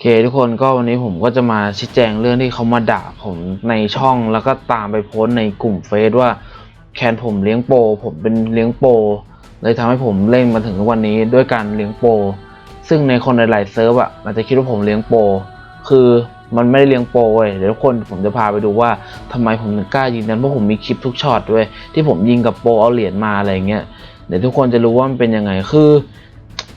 เคทุกคนก็วันนี้ผมก็จะมาชี้แจงเรื่องที่เขามาด่าผมในช่องแล้วก็ตามไปโพสในกลุ่มเฟซว่าแคนผมเลี้ยงโป ผมเป็นเลี้ยงโป เลยทำให้ผมเล่นมาถึงวันนี้ด้วยการเลี้ยงโป ซึ่งในคนหลายๆเซิร์ฟอะอาจจะคิดว่าผมเลี้ยงโป คือมันไม่ได้เลี้ยงโปเว้ยเดี๋ยวทุกคนผมจะพาไปดูว่าทำไมผมถึงกล้ายิงนั้นเพราะผมมีคลิปทุกช็อตด้วยที่ผมยิงกับโปเอาเหรียญมาอะไรเงี้ยเดี๋ยวทุกคนจะรู้ว่ามันเป็นยังไงคือ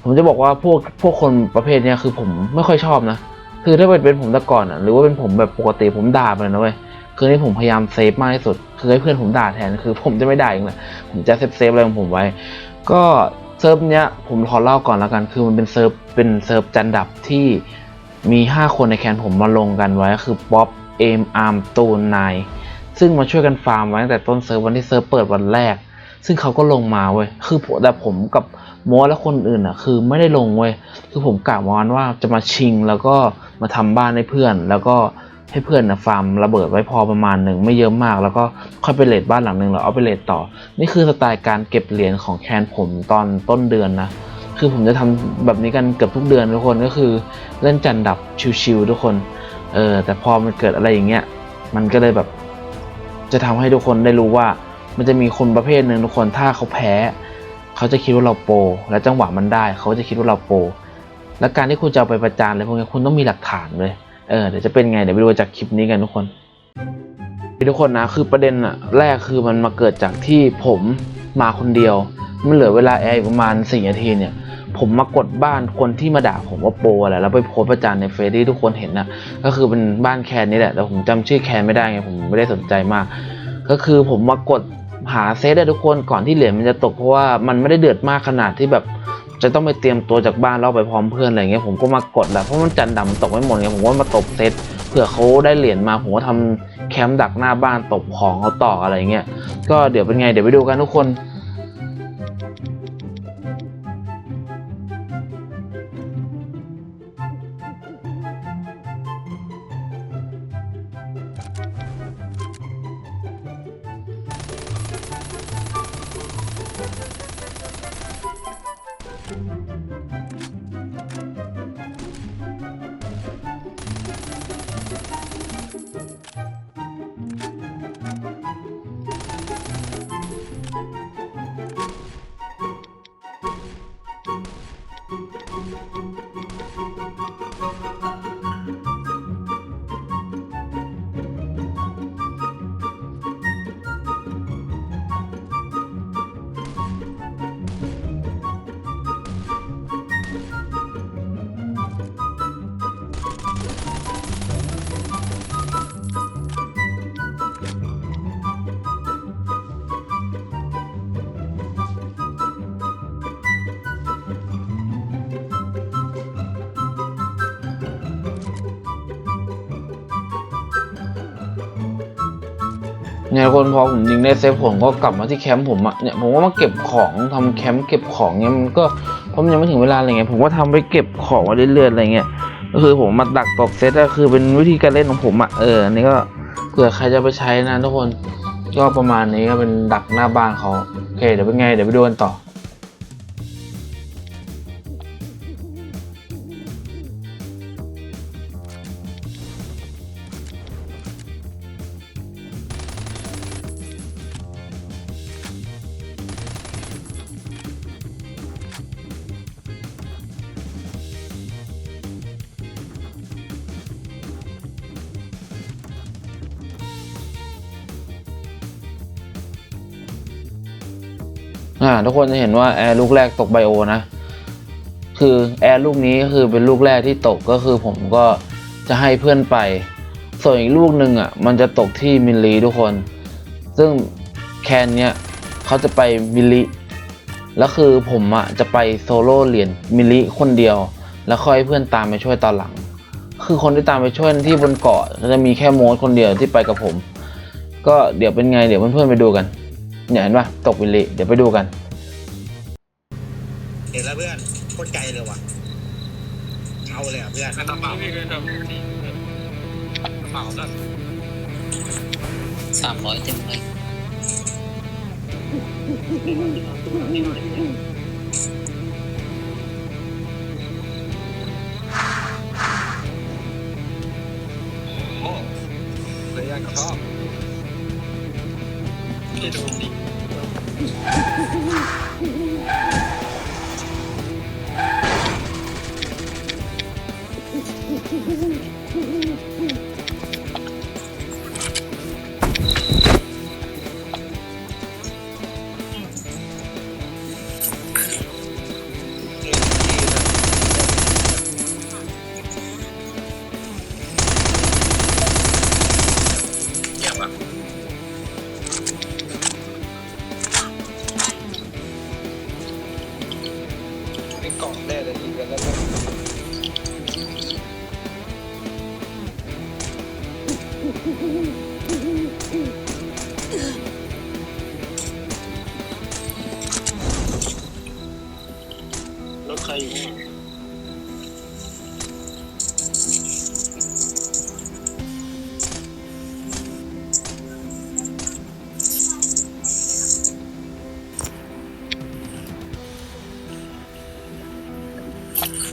ผมจะบอกว่าพวกพวกคนประเภทเนี้ยคือผมไม่ค่อยชอบนะ คือถ้าเป็นเป็นผมแต่ก่อนอะหรือว่าเป็นผมแบบปกติผมด่าไปเลยนะเว้ยคือนี่ผมพยายามเซฟมากที่สุด คือให้เพื่อนผมด่าแทนคือผมจะไม่ด่าเองแหละผมจะเซฟเซฟอะไรของผมไว้ ก็เซิร์ฟเนี้ยผมขอเล่าก่อนแล้วกัน คือมันเป็นเซิร์ฟเป็นเซิร์ฟจันดับที่มี 5 คนในแคนผมมาลงกันไว้ก็คือป๊อปเอมอาร์มตูนนายซึ่งมาช่วยกันฟาร์มไว้ตั้งแต่ต้นเซิร์ฟวันที่เซิร์ฟเปิดวันแรก ซึ่งเขาก็ลงมาเว้ยคือผมแต่ผมกับโมและคนอื่นอะ คือไม่ได้ลงเว้ยคือผมกะวานว่าจะมาชิงแล้วก็มาทำบ้านให้เพื่อน แล้วก็ให้เพื่อนนะฟาร์มระเบิดไว้พอประมาณหนึ่งไม่เยอะมาก แล้วก็ค่อยไปเลดบ้านหลังหนึ่งแล้วเอาไปเลดต่อ นี่คือสไตล์การเก็บเหรียญของแคนผมตอนต้นเดือนนะคือผมจะทำแบบนี้กันเกือบทุกเดือนทุกคนก็คือเล่นจันดับชิวๆทุกคนเออแต่พอมันเกิดอะไรอย่างเงี้ยมันก็เลยแบบ จะทำให้ทุกคนได้รู้ว่า มันจะมีคนประเภทหนึ่งทุกคนถ้าเขาแพ้ เขาจะคิดว่าเราโปรและจังหวะมันได้ เขาจะคิดว่าเราโปรและการที่คุณจะเอาไปประจานอะไรพวกนี้คุณต้องมีหลักฐานเลยเออเดี๋ยวจะเป็นไงเดี๋ยวไปดูจากคลิปนี้กันทุกคนทุกคนนะคือประเด็นอะแรกคือมันมาเกิดจากที่ผมมาคนเดียวมันเหลือเวลาแอร์อีกประมาณสี่นาทีเนี่ยผมมากดบ้านคนที่มาด่าผมว่าโปอะไรแล้วไปโพสประจานในเฟซที่ทุกคนเห็นนะก็คือเป็นบ้านแคนนี่แหละแต่ผมจำชื่อแคนไม่ได้ไงผมไม่ได้สนใจมาก ก็คือผมมากด หาเซตได้ทุกคนก่อนที่เหรียญมันจะตกเพราะว่ามันไม่ได้เดือดมากขนาดที่แบบจะต้องไปเตรียมตัวจากบ้านแล้วเอาไปพร้อมเพื่อนอะไรเงี้ยผมก็มากดแหละเพราะมันจันดำตกไม่หมดไงผมว่ามาตบเซตเผื่อเขาได้เหรียญมาผมก็ทำแคมป์ดักหน้าบ้านตบของเขาต่ออะไรเงี้ยก็เดี๋ยวเป็นไงเดี๋ยวไปดูกันทุกคน เนี่ยคนพอผมยิงได้เซฟผมก็กลับมาที่แคมป์ผมอะเนี่ยผมก็มาเก็บของทำแคมป์เก็บของเนี่ยมันก็เพราะมันยังไม่ถึงเวลาอะไรเงี้ยผมก็ทำไปเก็บของมาเรื่อยๆอะไรเงี้ยก็คือผมมาดักตบเซตก็คือเป็นวิธีการเล่นของผมอะเอออันนี้ก็เผื่อใครจะไปใช้นะทุกคนก็ประมาณนี้ก็เป็นดักหน้าบ้านเขาโอเคเดี๋ยวเป็นไงเดี๋ยวไปดูกันต่อ อ่าทุกคนจะเห็นว่าแอร์ลูกแรกตกไบโอนะ คือแอร์ลูกนี้ก็คือเป็นลูกแรกที่ตกก็คือผมก็จะให้เพื่อนไป ส่วนอีกลูกหนึ่งอะมันจะตกที่มิลลีทุกคน ซึ่งแคนเนี้ยเขาจะไปมิลลิแล้วคือผมอะจะไปโซโล่เหรียญมิลลิคนเดียว แล้วค่อยให้เพื่อนตามไปช่วยตอนหลัง คือคนที่ตามไปช่วยที่บนเกาะจะมีแค่โมดคนเดียวที่ไปกับผม ก็เดี๋ยวเป็นไงเดี๋ยวเพื่อนๆไปดูกันเนี่ยเห็นปะตกวิลลิเดี๋ยวไปดูกัน ห็นแล้วเพื่อนโคตรไกลเลยว่ะเอาเลยอะเพื่อนกระเป๋าไม่เคยทำกระเป๋าก็สามร้อยเต็มเลย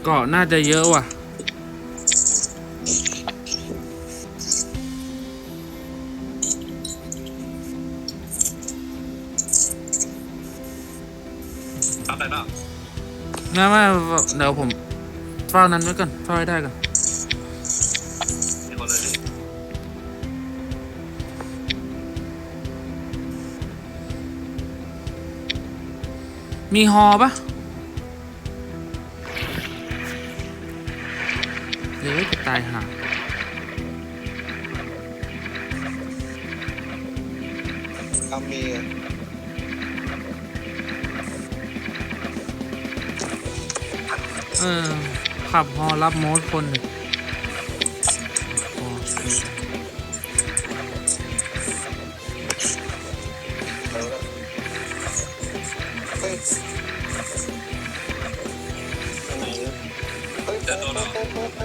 ก็น่าจะเยอะว่ะรับไปเปล่างั้นว่าเดี๋ยวผมเฝ้านั้นไว้ก่อนเฝ้าให้ได้ก่อน มีคนเลยดิมีฮอปะ ตายห่าทำมีเออขับฮอรับโมดคนหนึ่ง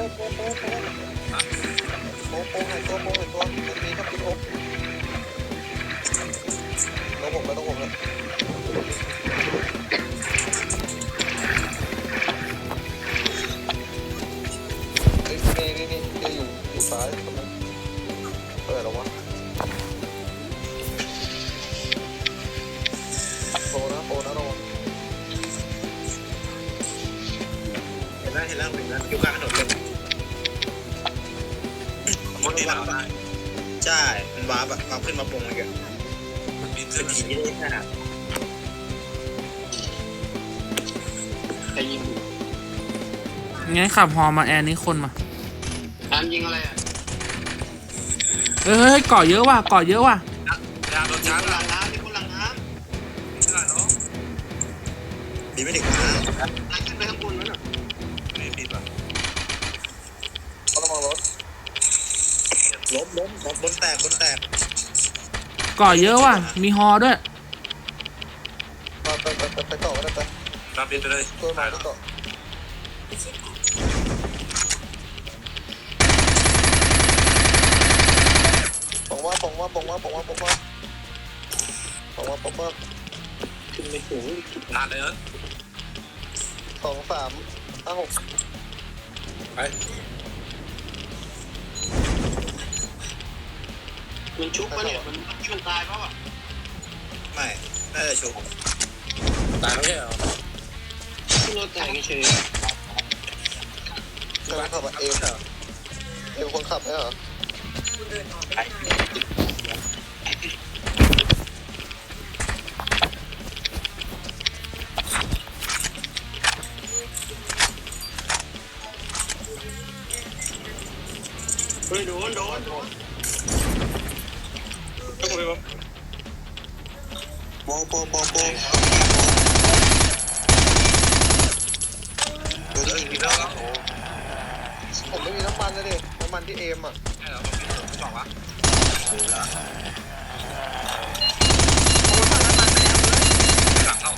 โป๊ะโป๊ะโป๊ะโป๊ะโป๊ะโป๊ะโป๊ะหายตัวโป๊ะหายตัวมันมีครับพี่โอ๊คต้องผมแล้วต้องผมแล้วเฮ้ยนี่นี่นี่อยู่อยู่ซ้ายตรงนั้นเปิดหรอวะโปนะโปนะระวังเห็นแล้วเห็นแล้วเห็นแล้วอยู่กลางถนนเลย มดตีหลังได้ใช่มันวาร์ปอะวาร์ปขึ้นมาปงเลยแกมันมีเป็ขึ้นนผีเลยขนาดใครยิงงั้นขับฮอมาแอนนี้คนมาน้ำยิงอะไรอะเฮ้ยเฮ้ยเกาะเยอะว่ะเกาะเยอะว่ะ บนแตกบนแตกเกาะเยอะว่ะ มีฮอด้วยไปไปไปไปไปต่อกันไปรับปิดไปเลยตัวมาต่อปองว่าปองว่าปองว่าปองว่าปองว่าปองว่าปองว่าขึ้นไม่ถึงนานเลยเอิร์ธสองสามห้าหกไป มันชุบปะเนี่ยมันชุบตายเปล่าอะไม่น่าจะชุบตายแล้วใช่เหรอขึ้นรถแตกเฉยคนขับอะเอมเหรอเอมคนขับไหมเหรอเฮ้ยโดนโดนโดน Çok mu bak. Bo bo bo bo. Ê, kìa đó. ผมไม่มีน้ำมันเลยดิน้ำมันที่เอมอ่ะ Hay là bọc cái cổ, bọc á. โอ้ยน้ำมันไปแล้วเลย Cái lặng không?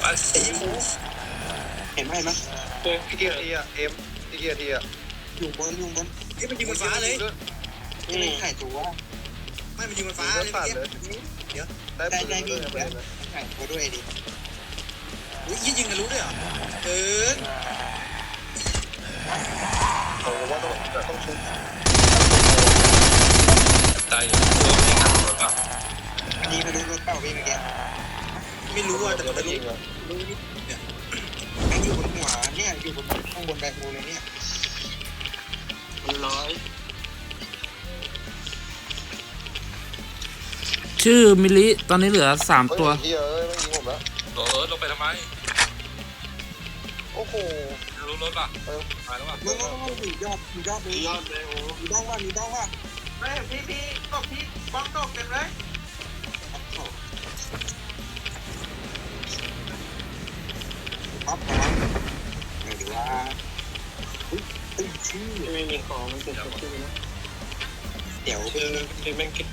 ไปสิ ห็นไหมไหมเออพี่เกียร์ทีอะเอมพี่เกียร์ทีอะอยู่บนอยู่บนนี่มันยิงบนฟ้าเลยไม่ไข่ตัวไม่มันยิงบนฟ้าเลยเดี๋ยวได้ได้ได้ยิงแล้วไข่ตัวด้วยดิอุ้ยยิงยิงกันรู้ด้วยเหรอเออผมว่าต้องต้องชุบตายอยู่ตัวไม่ทันหรือเปล่ายิงไปรู้รถเปล่าพี่เมื่อกี้ไม่รู้อะแต่ตัวไม่ไม่รู้ยิงอะรู้นิดเนี่ยแม่ง อยู่บนหัวเนี่ยอยู่บนข้างบนแบกโฮเลยเนี่ยมันร้อยชื่อมิลิตอนนี้เหลือสามตัว เฮ้ยเอ้ยไม่ยิงผมแล้วเออลงไปทำไมโอ้โหรู้รถป่ะเออตายแล้วป่ะมึงมึงมึงอยู่ยอดอยู่ยอดเลยยอดเลยโอ้มีบ้างว่ามีบ้างว่าเฮ้ยพี่พี่ตกพี่บ้องตกเต็มเลย ว่าที่ไม่มีของมันเป็นชื่อนะเดี๋ยวคือคือแม่งคิด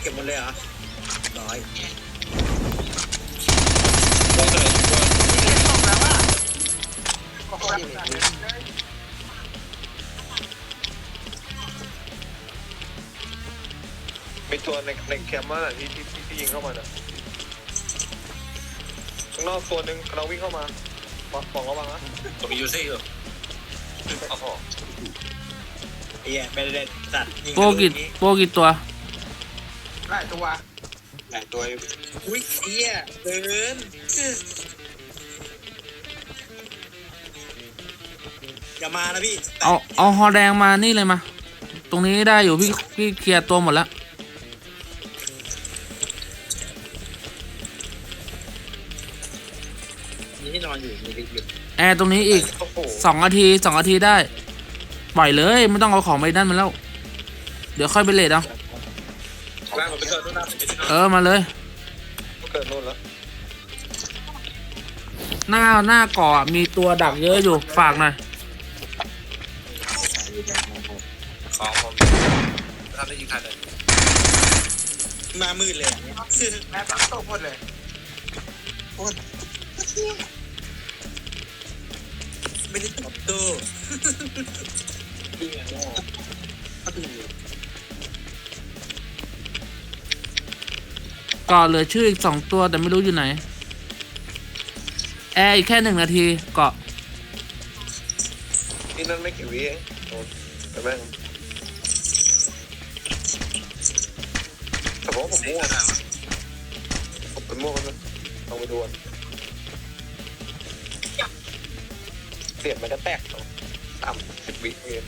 เก็บหมดเลยเหรอร้อยต้องเลยว่ามีตัวในในแคมป์น่ะที่ที่ที่ยิงเข้ามาน่ะข้างนอกตัวหนึ่งกำลังวิ่งเข้ามา บอกบอกระวังนะตัวมียูซี่เหรอโอ้โหเอี้ยไม่ได้สัตว์โปรกี่โปรกี่ตัวหลายตัวหลายตัวอุ้ยเอี้ยเดินอย่ามานะพี่เอาเอาฮอแดงมานี่เลยมา ตรงนี้ได้อยู่พี่พี่เคลียร์ตัวหมดแล้ว อยู่แอร์ตรงนี้อีกโอ้โหสองนาทีสองนาทีได้ ปล่อยเลยไม่ต้องเอาของไปนั่นมันแล้ว เดี๋ยวค่อยไปเลทเอาร่างมันไปเกิดนู่นนะไปที่นู่นเออมาเลย เกิดนู่นแล้วหน้าหน้าเกาะมีตัวดักเยอะอยู่ฝากหน่อยของผมทำได้ยิงทันเลยมามืดเลยอันเนี้ยแม่ตั้งโต๊ะหมดเลยโอ้ย ไม่ได้ตอบโต้ก็ดูเกาะเหลือชื่ออีกสองตัวแต่ไม่รู้อยู่ไหน แอร์อีกแค่หนึ่งนาทีเกาะที่นั่นไม่กี่วิเองโอ้แต่แม่งแต่ผมว่าผมมั่วผมเป็นมั่วกันนะลองไปดูกัน เสียบมันจะแตกต่ำสิบวิเอง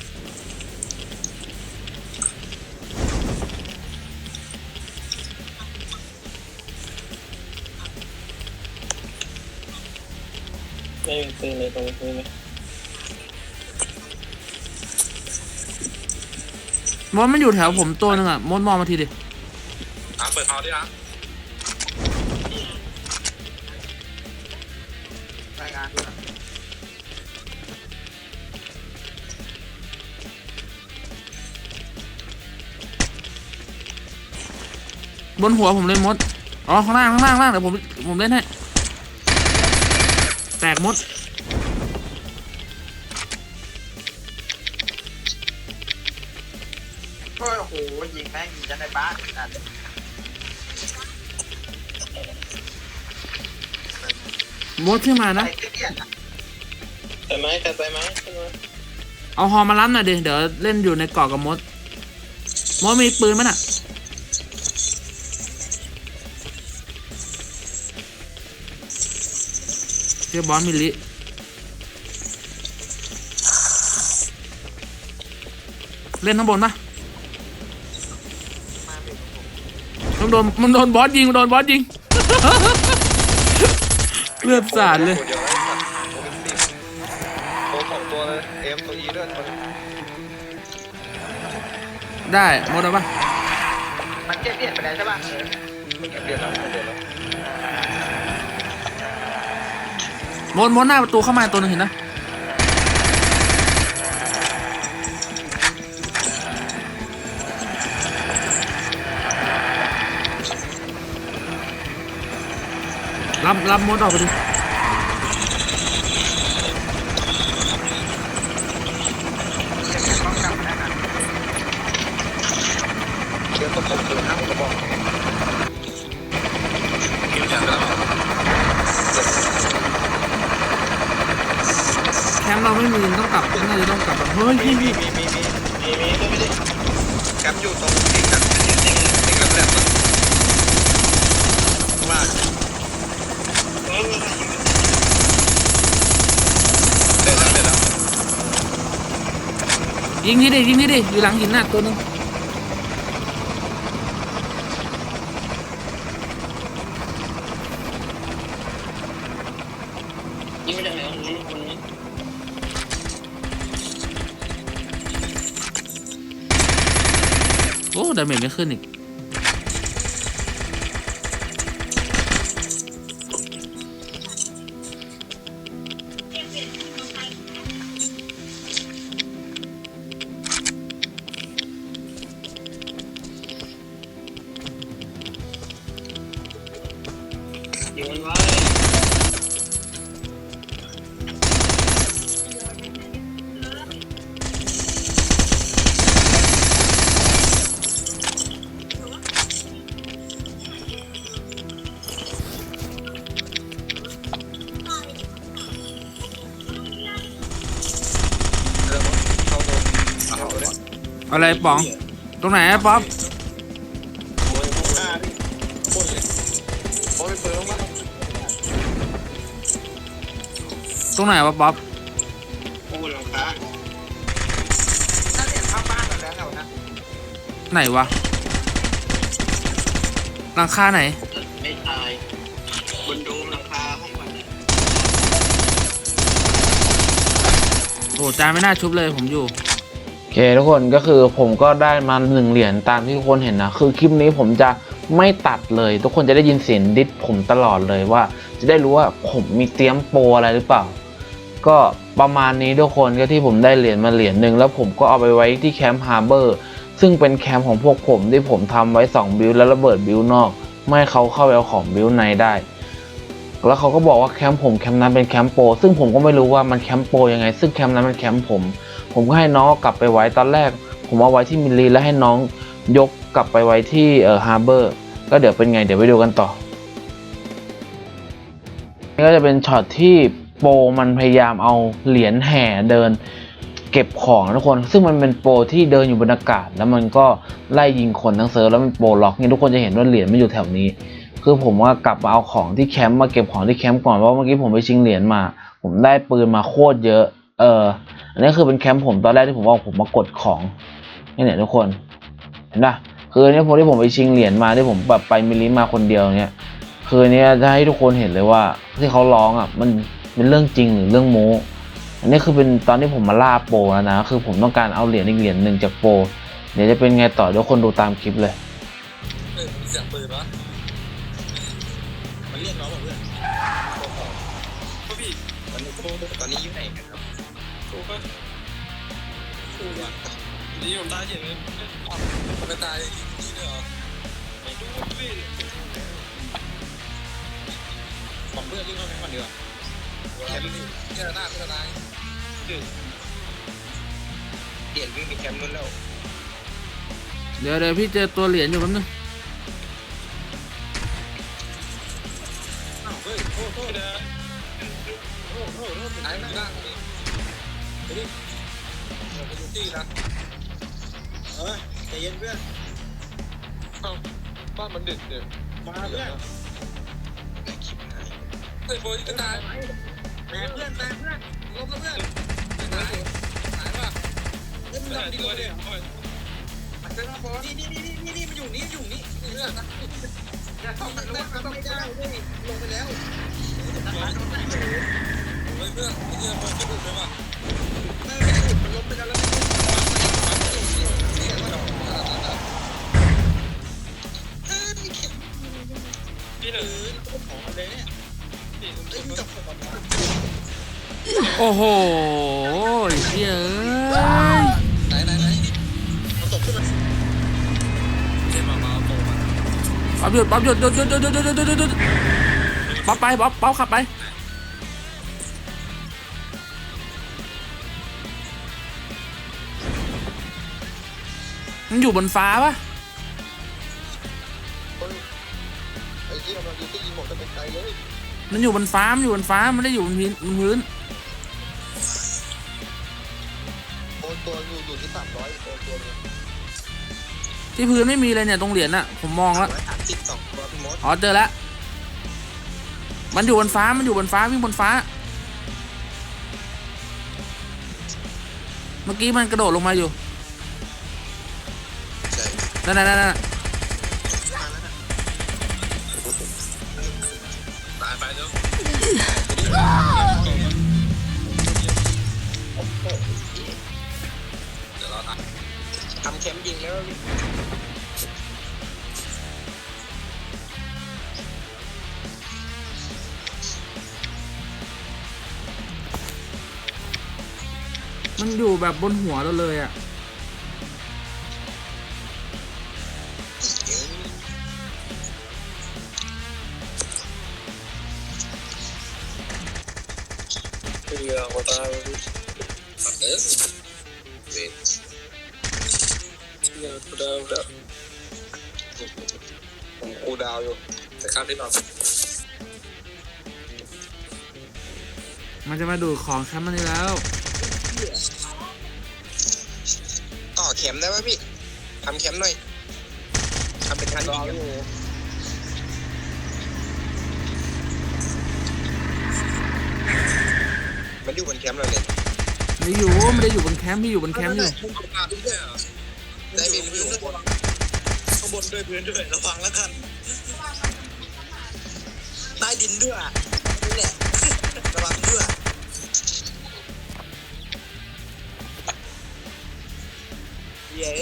ไม่มีปืนเลยตรงนี้ไหมมดมันอยู่แถวผมตัวหนึงอะมดมองมาทีดิอะเปิดฮอลดิอะ บนหัวผมเลยมด อ๋อข้างล่างข้างล่างข้างล่างเดี๋ยวผมผมเล่นให้ แตกมด โอ้ยโอ้โหยิงแม่งยิงจะในบ้านอะมดขึ้นมานะ ไอ้เตี้ยอะใช่ไหมใช่ไหมใช่ไหมเอาฮอมารับหน่อยดิ เดี๋ยวเล่นอยู่ในเกาะกับมด มดมีปืนไหมน่ะ เรียบอสมิลิเล่นข้างบนปะมันโดนมันโดนบอสยิงมันโดนบอสยิง เลือดสาดเลยตัวเดียวแล้วตัวสองตัวเลยเอ็มตัวอีด้วยมันได้มดเอาปะมันเจ็บเปลี่ยนไปแล้วใช่ปะเปลี่ยนแล้ว เปลี่ยนวมดหน้าประตูเข้ามาตัวหนึงเห็นนะรับรับมดออกไปดิ เชื่อตัวผมคือห้ามกระบอกคิวจัดแล้ว เราไม่มีต้องกลับน่าจะต้องกลับเฮ้ย มี พี่ มี พี่ มีมีมีมีมีไม่ได้แคปอยู่ตรงเองกับเองเองกับแหลมว่าเออเดี๋ยวแล้วเดี๋ยวแล้ว ยิ งนี่ดิยิงนี่ดิอยู่หลังหินน่ะตัวหนึงยิงมาจากไหนคนนี้คนนี้โอ้ดาเมจไม่ขึ้นอีก อะไรป๋อง ตรงไหนอะป๊อปตรงไหนวะป๊อปไหนวะหลังคาไหนนโอ้จานไม่น่าชุบเลยผมอยู่ เคทุกคนก็คือผมก็ได้มาหนึ่งเหรียญตามที่ทุกคนเห็นนะ คือคลิปนี้ผมจะไม่ตัดเลย ทุกคนจะได้ยินเสียงดิสผมตลอดเลยว่า จะได้รู้ว่าผมมีเตรียมโปรอะไรหรือเปล่า ก็ประมาณนี้ทุกคนก็ที่ผมได้เหรียญมาเหรียญหนึ่งแล้วผมก็เอาไปไว้ที่แคมป์ฮาร์เบอร์ซึ่งเป็นแคมป์ของพวกผมที่ผมทำไว้ 2 บิลแล้วระเบิดบิลนอก ไม่ให้เขาเข้าไปเอาของบิลในได้ แล้วเขาก็บอกว่าแคมป์ผมแคมป์นั้นเป็นแคมป์โปรซึ่งผมก็ไม่รู้ว่ามันแคมป์โปรยังไง ซึ่งแคมป์นั้นเป็นแคมป์ผม ผมก็ให้น้องกลับไปไว้ตอนแรก ผมเอาไว้ที่มิลลีแล้วให้น้องยกกลับไปไว้ที่เอ่อฮาร์เบอร์ก็เดี๋ยวเป็นไงเดี๋ยวไปดูกันต่อนี่ก็จะเป็นช็อตที่โปมันพยายามเอาเหรียญแห่เดิน เก็บของทุกคน ซึ่งมันเป็นโปที่เดินอยู่บนอากาศ แล้วมันก็ไล่ยิงคนทั้งเซิร์ฟแล้วมันโปล็อกนี่ทุกคนจะเห็นว่าเหรียญไม่อยู่แถวนี้ คือผมว่ากลับมาเอาของที่แคมป์มาเก็บของที่แคมป์ก่อนเพราะเมื่อกี้ผมไปชิงเหรียญมา ผมได้ปืนมาโคตรเยอะ เอออันนี้คือเป็นแคมป์ผมตอนแรกที่ผมว่าผมมากดของนี่เนี่ยทุกคน เห็นปะคืออันนี้ผมที่ผมไปชิงเหรียญมาที่ผมแบบไปมิลิมาคนเดียวเนี่ยคือเนี้ยจะให้ทุกคนเห็นเลยว่าที่เขาร้องอะมันเป็นเรื่องจริงหรือเรื่องโม้อันนี้คือเป็นตอนที่ผมมาล่าโปรแล้วนะคือผมต้องการเอาเหรียญอีกเหรียญหนึ่งจากโปรเดี๋ยวจะเป็นไงต่อเดี๋ยวคนดูตามคลิปเลยเฮ้ยมีเสียงปืนะมันเรียกน้องบอเพื่อนก็พี่ตอนนี้ตอนนี้อยู่ไหน กอะนี่ผมตายเฉยเลยมันไปตายนี่ด้วยเหรอไม่รู้พี่บอกเพื่อนเรื่องนั้นก่อนดีกว่าแค่นี้แค่หน้าก็ตายเปลี่ยนวิ่งไปแคมป์นู้นแล้วเดี๋ยวเดี๋ยวพี่เจอตัวเหรียญอยู่แป๊บนึงอ้าวเฮ้ยโทษโทษนะโทษโทษโทษไหน ไม่ได้เฮ้ยเราไปดูที่นะเออใจเย็นเพื่อนเอ้าบ้านมันดึกเดี๋ยวมาเพื่อนไหนคลิปไหนเฮ้ยโบยก็ตายแต่เพื่อนแต่เพื่อนลบแล้วเพื่อนตายตายป่ะเล่นตายดำดีตัวกว่าเดีเดียยววเจอพอนี่นี่นี่นี่นี่มันอยู่นี่อยู่นี่เพื่อนนะอย่าเข้าไปแล้วมันไม่ได้เว้ยลงไปแล้วร้านตรงไหนไม่รู้เฮ้ยเพื่อนไอ้เนี่ยโบยจะดุเลยป่ะ ที่หนึ่งของเลยเนี่ยสี่ทุ่มทุ่มทุ่มโอ้โหเฮ้ยเอ้ยไหนไหนไหนมาตกขึ้นมาเล่นมามาโปมา ปั๊บหยุดปั๊บหยุดหยุดหยุดหยุดหยุดหยุดหยุดปั๊บไปปั๊บปั๊บขับไป มันอยู่บนฟ้าปะไอ้ที่กำลังดูที่ยิงหมดจะเป็นไกลเลยมันอยู่บนฟ้า มันอยู่บนฟ้า มันไม่ได้อยู่บนพื้นบนพื้นตัวอยู่อยู่ที่สามร้อยตัวตัวนึงที่พื้นไม่มีเลยเนี่ยตรงเหรียญน่ะ ผมมองแล้ว ร้อยสามสิบสองตัวพี่มดอ๋อเจอแล้ว มันอยู่บนฟ้า มันอยู่บนฟ้าวิ่งบนฟ้า เมื่อกี้มันกระโดดลงมาอยู่ใช่ นั่นนั่นนั่นตายไปแล้วเดี๋ยวเราตายทำแคมยิงแล้วมันอยู่แบบบนหัวเราเลยอะาวน์อยู่แต่ข้ามที่นอนมันจะมาดูดของแคมป์มันนี่แล้ว ต่อแคมป์ได้ไหมพี่ทำแคมป์หน่อยทำเป็นทันยิงกันมันอยู่บนแคมป์เราเลยไม่อยู่ไม่ได้อยู่บนแคมป์พี่อยู่บนแคมป์อยู่พุ่งเข้ามาด้วยเหรอได้พี่มันอยู่ข้างบนข้างบนด้วยพื้นด้วยระวังแล้วกันใต้ ดินด้วยนี่แหละระวังด้วยเย้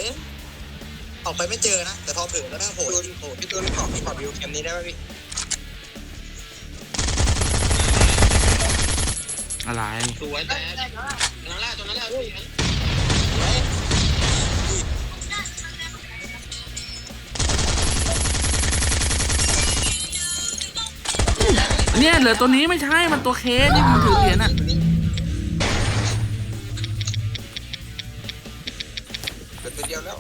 ออกไปไม่เจอนะ แต่พอเผลอแล้วแม่งโหดโหดพี่ตูนขอขอวิวแคมป์นี้ได้ไหมพี่ อะไร สวยแต่ตรงนั้นแหละตรงนั้นแหละพี่ เนี่ยเหลือตัวนี้ไม่ใช่ มันตัวเคสที่มันถือเหรียญอะ เหลือตัวเดียวแล้ว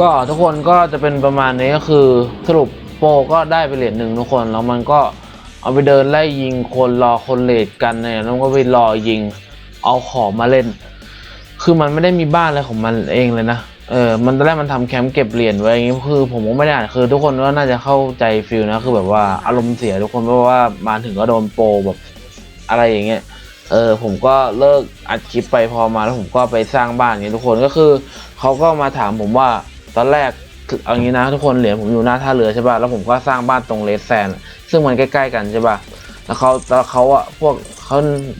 ก็ทุกคนก็จะเป็นประมาณนี้ก็คือสรุปโปก็ได้ไปเหรียญหนึ่งทุกคนแล้วมันก็เอาไปเดินไล่ยิงคนรอคนเลดกันเนี่ยแล้วก็ไปรอยิงเอาของมาเล่น คือมันไม่ได้มีบ้านอะไรของมันเองเลยนะเออมันตอนแรกมันทำแคมป์เก็บเหรียญไว้อย่างงี้คือผมก็ไม่ได้อ่านคือทุกคนก็น่าจะเข้าใจฟิลนะคือแบบว่าอารมณ์เสียทุกคนเพราะว่ามาถึงก็โดนโปแบบอะไรอย่างเงี้ยเออผมก็เลิกอัดคลิปไปพอมาแล้วผมก็ไปสร้างบ้านอย่างนี้ทุกคนก็คือเขาก็มาถามผมว่า ตอนแรกเอางี้นะทุกคนเหรียญผมอยู่หน้าท่าเรือใช่ป่ะแล้วผมก็สร้างบ้านตรงเลสแซนซึ่งมันใกล้ๆกันใช่ป่ะแล้วเขาแล้วเขาอะพวกเขา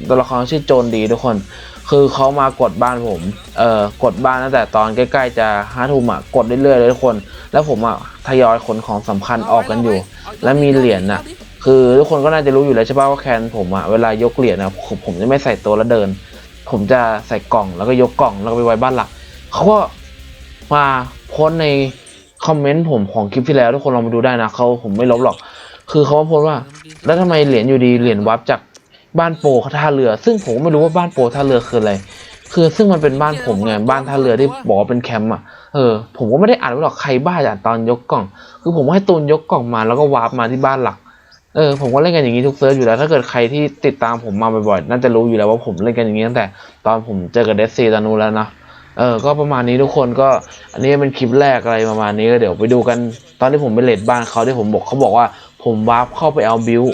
ตัวละครชื่อโจนดีทุกคน คือเขามากดบ้านผมเอ่อกดบ้านตั้งแต่ตอนใกล้ๆจะห้าทุ่มอะกดเรื่อยๆเลยทุกคน แล้วผมอะทยอยขนของสำคัญออกกันอยู่ แล้วมีเหรียญน่ะคือทุกคนก็น่าจะรู้อยู่แล้วใช่ป่ะว่าแคนผมอะเวลายกเหรียญอะผมผมจะไม่ใส่ตัวแล้วเดิน ผมจะใส่กล่องแล้วก็ยกกล่องแล้วก็ไปไว้บ้านหลักเขาก็มา โพสในคอมเมนต์ผมของคลิปที่แล้วทุกคนลองมาดูได้นะเขาผมไม่ลบหรอก คือเขาโพสว่า แล้วทำไมเหรียญอยู่ดีเหรียญวับจากบ้านโปท่าเรือ ซึ่งผมก็ไม่รู้ว่าบ้านโปท่าเรือคืออะไรคือซึ่งมันเป็นบ้านผมไงบ้านท่าเรือที่บอกเป็นแคมป์อะเออผมก็ไม่ได้อ่านหรอกใครบ้าอ่านตอนยกกล่อง คือผมให้ตูนยกกล่องมาแล้วก็วาร์ปมาที่บ้านหลักเออผมก็เล่นกันอย่างนี้ทุกเซิร์ฟอยู่แล้ว ถ้าเกิดใครที่ติดตามผมมาบ่อยๆน่าจะรู้อยู่แล้วว่าผมเล่นกันอย่างนี้ตั้งแต่ ตอนผมเจอกับเดซซีตอนนู้นแล้วนะ เออก็ประมาณนี้ทุกคนก็อันนี้เป็นคลิปแรกอะไรประมาณนี้ก็เดี๋ยวไปดูกันตอนที่ผมไปเลดบ้านเขาที่ผมบอกเขาบอกว่าผมวาร์ปเข้าไปเอาบิว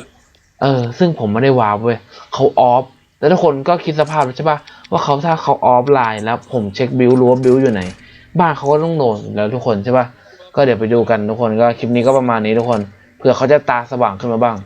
เออ ซึ่งผมไม่ได้วาร์ปเว้ยเขาออฟแล้วทุกคนก็คิดสภาพใช่ปะว่าเขาถ้าเขาออฟไลน์แล้วผมเช็คบิวรู้ว่าบิวอยู่ไหน บ้านเขาก็ต้องโดนแล้วทุกคนใช่ปะก็เดี๋ยวไปดูกันทุกคนก็คลิปนี้ก็ประมาณนี้ทุกคนเผื่อเขาจะตาสว่างขึ้นมาบ้าง